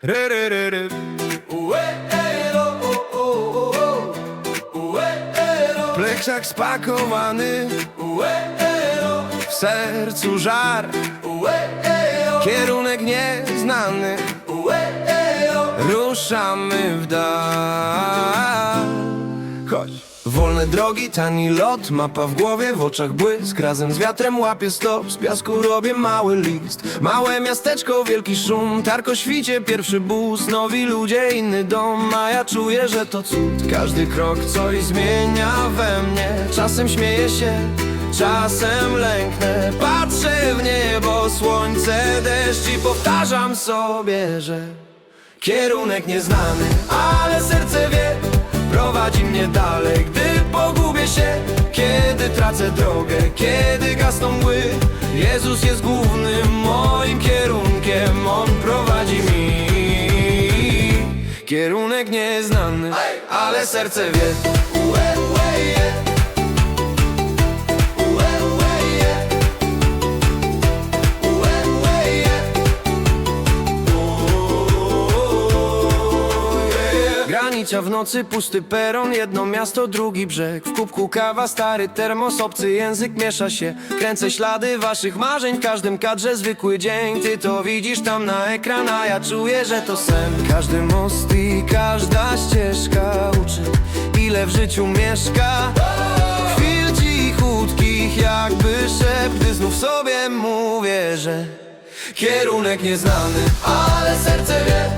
Ry, ry, spakowany. W sercu żar. Kierunek nieznany. Ruszamy w dal Wolne drogi, tani lot, mapa w głowie, w oczach błysk. Razem z wiatrem łapię stop, z piasku robię mały list. Małe miasteczko, wielki szum, tarko świcie, pierwszy bus Nowi ludzie, inny dom, a ja czuję, że to cud. Każdy krok coś zmienia we mnie. Czasem śmieję się, czasem lęknę. Patrzę w niebo, słońce, deszcz i powtarzam sobie, że Kierunek nieznany, ale serce wie Prowadzi mnie dalej, gdy pogubię się Kiedy tracę drogę, kiedy gasną mgły Jezus jest głównym moim kierunkiem. On prowadzi mi. Kierunek nieznany, ale serce wie Granica w nocy, pusty peron, jedno miasto, drugi brzeg. W kubku kawa, stary termos, obcy język miesza się. Kręcę ślady waszych marzeń, w każdym kadrze zwykły dzień. Ty to widzisz tam na ekran, a ja czuję, że to sen. Każdy most i każda ścieżka uczy Ile w życiu mieszka. Chwil cichutkich jakby szept Gdy znów sobie mówię, że Kierunek nieznany, ale serce wie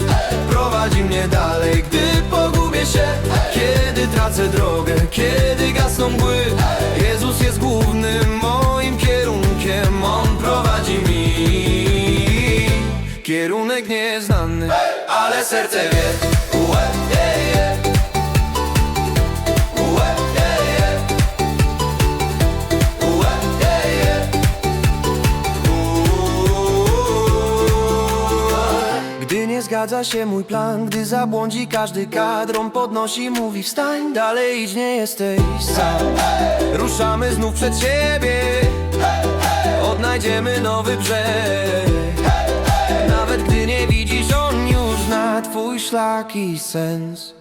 Prowadzi mnie dalej, gdy pogubię się. Kiedy tracę drogę, kiedy gasną mgły Jezus jest głównym moim kierunkiem. On prowadzi mi. Kierunek nieznany, ale serce wie zgadza się mój plan, gdy zabłądzi każdy kadr. On podnosi, mówi wstań, dalej idź, nie jesteś sam. Ruszamy znów przed siebie. Odnajdziemy nowy brzeg. Nawet gdy nie widzisz, on już zna twój szlak i sens